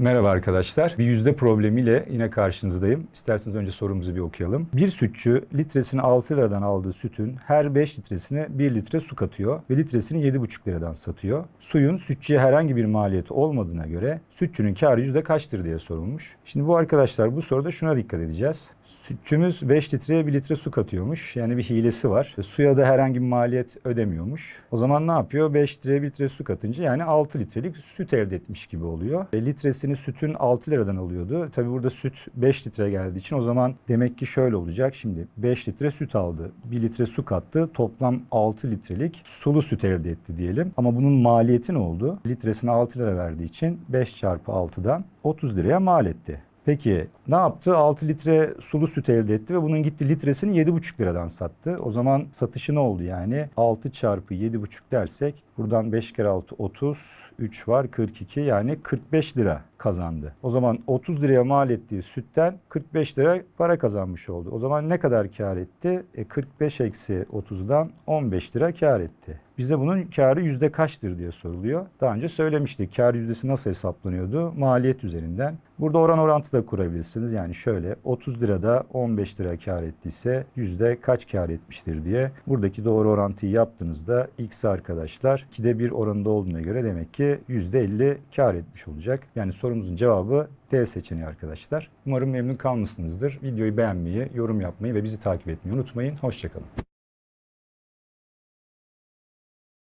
Merhaba arkadaşlar. Bir yüzde problemiyle yine karşınızdayım. İsterseniz önce sorumuzu bir okuyalım. Bir sütçü litresini 6 liradan aldığı sütün her 5 litresine 1 litre su katıyor ve litresini 7,5 liradan satıyor. Suyun sütçüye herhangi bir maliyeti olmadığına göre sütçünün karı yüzde kaçtır diye sorulmuş. Şimdi bu arkadaşlar bu soruda şuna dikkat edeceğiz. Sütçümüz 5 litreye 1 litre su katıyormuş. Yani bir hilesi var. Suya da herhangi bir maliyet ödemiyormuş. O zaman ne yapıyor? 5 litreye 1 litre su katınca yani 6 litrelik süt elde etmiş gibi oluyor. E, litresini sütün 6 liradan alıyordu. Tabi burada süt 5 litre geldiği için o zaman demek ki şöyle olacak. Şimdi 5 litre süt aldı. 1 litre su kattı. Toplam 6 litrelik sulu süt elde etti diyelim. Ama bunun maliyeti ne oldu? Litresine 6 lira verdiği için 5 çarpı 6'dan 30 liraya mal etti. Peki ne yaptı? 6 litre sulu süt elde etti ve bunun gitti litresini 7,5 liradan sattı. O zaman satışı ne oldu yani? 6 çarpı 7,5 dersek buradan 5 kere 6 30, 3 var 42 yani 45 lira kazandı. O zaman 30 liraya mal ettiği sütten 45 lira para kazanmış oldu. O zaman ne kadar kar etti? E 45 eksi 30'dan 15 lira kar etti. Bize bunun karı yüzde kaçtır diye soruluyor. Daha önce söylemiştik. Kar yüzdesi nasıl hesaplanıyordu? Maliyet üzerinden. Burada oran orantı da kurabilirsiniz. Yani şöyle 30 lirada 15 lira kar ettiyse yüzde kaç kar etmiştir diye. Buradaki doğru orantıyı yaptığınızda x arkadaşlar 2'de 1 oranında olduğuna göre demek ki yüzde 50 kar etmiş olacak. Yani sorumuzun cevabı D seçeneği arkadaşlar. Umarım memnun kalmışsınızdır. Videoyu beğenmeyi, yorum yapmayı ve bizi takip etmeyi unutmayın. Hoşçakalın.